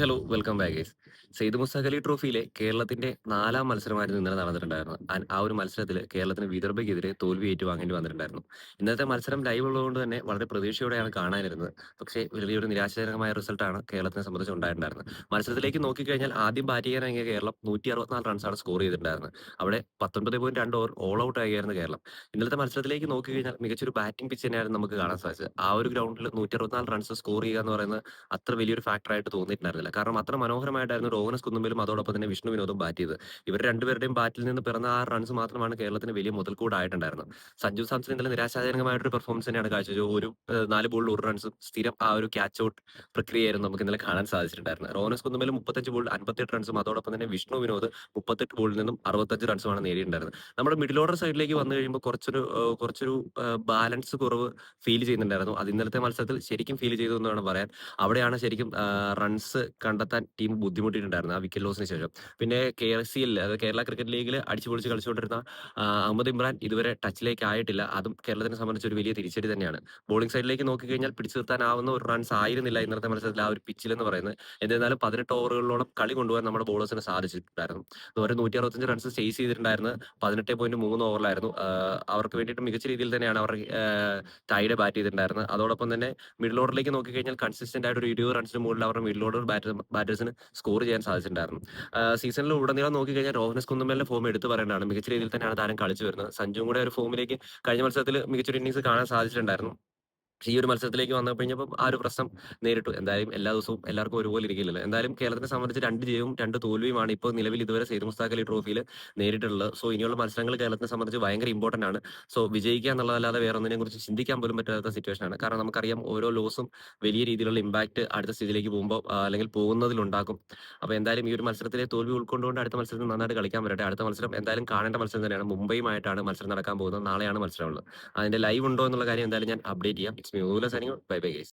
Hello welcome back guys Syed Mushtaq ട്രോഫിയിലെ കേരളത്തിന്റെ നാലാം മത്സരമായിരുന്നു ഇന്നലെ നടന്നിട്ടുണ്ടായിരുന്നു ആ ഒരു മത്സരത്തിൽ കേരളത്തിന് വിദർഭയ്ക്കെതിരെ തോൽവി ഏറ്റുവാങ്ങേണ്ടി വന്നിട്ടുണ്ടായിരുന്നു. ഇന്നത്തെ മത്സരം ലൈവ് ഉള്ളതുകൊണ്ട് തന്നെ വളരെ പ്രതീക്ഷയോടെയാണ് കാണാനിരുന്നത്. പക്ഷേ വലിയൊരു നിരാശാജനകമായ റിസൾട്ടാണ് കേരളത്തിനെ സംബന്ധിച്ച് ഉണ്ടായിട്ടുണ്ടായിരുന്നത്. മത്സരത്തിലേക്ക് നോക്കിക്കഴിഞ്ഞാൽ ആദ്യം ബാറ്റ് ചെയ്യാൻ ഇറങ്ങിയ കേരളം നൂറ്റി അറുപത്തിനാല് റൺസാണ് സ്കോർ ചെയ്തിട്ടുണ്ടായിരുന്നത്. അവിടെ പത്തൊൻപത് പോയിന്റ് രണ്ട് ഓവർ ഓൾ ഔട്ട് ആയിരുന്നു കേരളം. ഇന്നലത്തെ മത്സരത്തിലേക്ക് നോക്കിക്കഴിഞ്ഞാൽ മികച്ചൊരു ബാറ്റിംഗ് പിച്ച് തന്നെയായിരുന്നു നമുക്ക് കാണാൻ സാധിച്ചത്. ആ ഒരു ഗ്രൗണ്ടിൽ നൂറ്റി അറുപത്തിനാല് റൺസ് സ്കോർ ചെയ്യുക എന്ന് പറയുന്നത് അത്ര വലിയൊരു ഫാക്ടറായിട്ട് തോന്നിയിട്ടുണ്ടായിരുന്നില്ല കാരണം അത്ര മനോഹരമായിട്ടായിരുന്നു റോഹനസ് കുന്നുമ്പിലും അതോടൊപ്പം തന്നെ വിഷ്ണു വിനോദും ബാറ്റ് ചെയ്ത് ഇവർ രണ്ടുപേരുടെയും ബാറ്റിൽ നിന്ന് പിറന്ന ആ റൺസ് മാത്രമാണ് കേരളത്തിന് വലിയ മുതൽക്കൂടായിട്ടുണ്ടായിരുന്നത്. സഞ്ജു സാംസൺ ഇന്നലെ നിരാശാജനകമായിട്ടൊരു പെർഫോമൻസ് തന്നെയാണ് കാഴ്ചവെച്ചത്. ഒരു നാല് ബോളിൽ ഒരു റൺസ് സ്ഥിരം ആ ഒരു ക്യാച്ച് ഔട്ട് പ്രക്രിയയായിരുന്നു നമുക്ക് ഇന്നലെ കാണാൻ സാധിച്ചിട്ടുണ്ടായിരുന്നത്. റോഹനസ് കുന്നുമ്പിൽ മുപ്പത്തഞ്ച് ബോളിൽ അൻപത്തെട്ട് റൺസും അതോടൊപ്പം തന്നെ വിഷ്ണു വിനോദ് മുപ്പത്തെട്ട് ബോളിൽ നിന്നും അറുപത്തഞ്ച് റൺസുമാണ് നേടിയിട്ടുണ്ടായിരുന്നത്. നമ്മുടെ മിഡിൽ ഓർഡർ സൈഡിലേക്ക് വന്നു കഴിയുമ്പോൾ കുറച്ചൊരു കുറച്ചൊരു ബാലൻസ് കുറവ് ഫീൽ ചെയ്യുന്നുണ്ടായിരുന്നു. അത് ഇന്നലത്തെ മത്സരത്തിൽ ശരിക്കും ഫീൽ ചെയ്തു എന്ന് വേണം പറയാൻ. അവിടെയാണ് ശരിക്കും റൺസ് കണ്ടെത്താൻ ടീം ബുദ്ധിമുട്ടിയിട്ടുണ്ടായിരുന്നു ആ വിക്കറ്റ് ലോസിന് ശേഷം. പിന്നെ കെ എസ് സി എൽ അതായത് കേരള ക്രിക്കറ്റ് ലീഗിൽ അടിച്ചു പൊളിച്ച് കളിച്ചുകൊണ്ടിരുന്ന അഹമ്മദ് ഇമ്രാൻ ഇതുവരെ ടച്ചിലേക്ക് ആയിട്ടില്ല. അതും കേരളത്തിനെ സംബന്ധിച്ച് ഒരു വലിയ തിരിച്ചടി തന്നെയാണ്. ബോളിംഗ് സൈഡിലേക്ക് നോക്കിക്കഴിഞ്ഞാൽ പിടിച്ചു നിർത്താനാവുന്ന ഒരു റൺസ് ആയിരുന്നില്ല ഇന്നത്തെ മത്സരത്തിൽ ആ ഒരു പിച്ചിൽ എന്ന് പറയുന്നത്. എന്നിരുന്നാലും പതിനെട്ട് ഓവറുകളിലോളം കളി കൊണ്ടുപോകാൻ നമ്മുടെ ബോളേഴ്സിന് സാധിച്ചിട്ടുണ്ടായിരുന്നു. അതുപോലെ നൂറ്റി അറുപത്തഞ്ച് റൺസ് ചേസ് ചെയ്തിട്ടുണ്ടായിരുന്നു. പതിനെട്ട് പോയിന്റ് മൂന്ന് ഓവറിലായിരുന്നു. അവർക്ക് വേണ്ടിയിട്ട് മികച്ച രീതിയിൽ തന്നെയാണ് അവർ ടൈഡ് ബാറ്റ് ചെയ്തിട്ടുണ്ടായിരുന്നത്. അതോടൊപ്പം തന്നെ മിഡിൽ ഓർഡറിലേക്ക് നോക്കിക്കഴിഞ്ഞാൽ കൺസിസ്റ്റന്റ് ആയിട്ട് ഒരു ഇരുപത് റൺസിന് മുകളിൽ അവരുടെ മിഡിൽ ഓർഡർ ബാറ്റേഴ്സിന് സ്കോർ ചെയ്യാൻ സാധിച്ചിട്ടുണ്ടായിരുന്നു. സീസണിൽ ഉടനീളം നോക്കിക്കഴിഞ്ഞാൽ രോഹനസ് കുന്നുമലിന്റെ ഫോം എടുത്തു പറയേണ്ടതാണ്. മികച്ച രീതിയിൽ തന്നെയാണ് താരം കളിച്ചു വരുന്നത്. സഞ്ജുവും കൂടെ ഒരു ഫോമിലേക്ക് കഴിഞ്ഞ മത്സരത്തിൽ മികച്ചൊരു ഇന്നിങ്സ് കാണാൻ സാധിച്ചിട്ടുണ്ടായിരുന്നു. ഈ ഒരു മത്സരത്തിലേക്ക് വന്നു കഴിഞ്ഞപ്പോൾ ആ ഒരു പ്രശ്നം നേരിട്ടു. എന്തായാലും എല്ലാ ദിവസവും എല്ലാവർക്കും ഒരുപോലെ ഇരിക്കില്ലല്ലോ. എന്തായാലും കേരളത്തിനെ സംബന്ധിച്ച് രണ്ട് ജയവും രണ്ട് തോൽവിയുമാണ് ഇപ്പോൾ നിലവിൽ ഇതുവരെ സെയ്ദ് മുസ്താഖ് അലി ട്രോഫിയിൽ നേരിട്ടുള്ളത്. സോ ഇനിയുള്ള മത്സരങ്ങൾ കേരളത്തിനെ സംബന്ധിച്ച് ഭയങ്കര ഇമ്പോർട്ടന്റ് ആണ്. സോ വിജയിക്കുക എന്നുള്ളതല്ലാതെ വേറെ ഒന്നിനെ കുറിച്ച് ചിന്തിക്കാൻ പോലും പറ്റാത്ത സിറ്റുവേഷൻ ആണ്. കാരണം നമുക്കറിയാം ഓരോ ലോസും വലിയ രീതിയിലുള്ള ഇമ്പാക്ട് അടുത്ത സ്ഥിതിയിലേക്ക് പോകുമ്പോൾ അല്ലെങ്കിൽ പോകുന്നതിലുണ്ടാക്കും അപ്പോൾ എന്തായാലും ഈ ഒരു മത്സരത്തിലെ തോൽവി ഉൾക്കൊണ്ടുകൊണ്ട് അടുത്ത മത്സരത്തിൽ നന്നായിട്ട് കളിക്കാൻ പറ്റട്ടെ. അടുത്ത മത്സരം എന്തായാലും കാണേണ്ട മത്സരം തന്നെയാണ്. മുംബൈയുമായിട്ടാണ് മത്സരം നടക്കാൻ പോകുന്നത്. നാളെയാണ് മത്സരമുള്ളത്. അതിന്റെ ലൈവ് ഉണ്ടോ എന്നുള്ള കാര്യം എന്തായാലും ഞാൻ അപ്ഡേറ്റ് ചെയ്യാം. Mi duda sería Pepe Gris.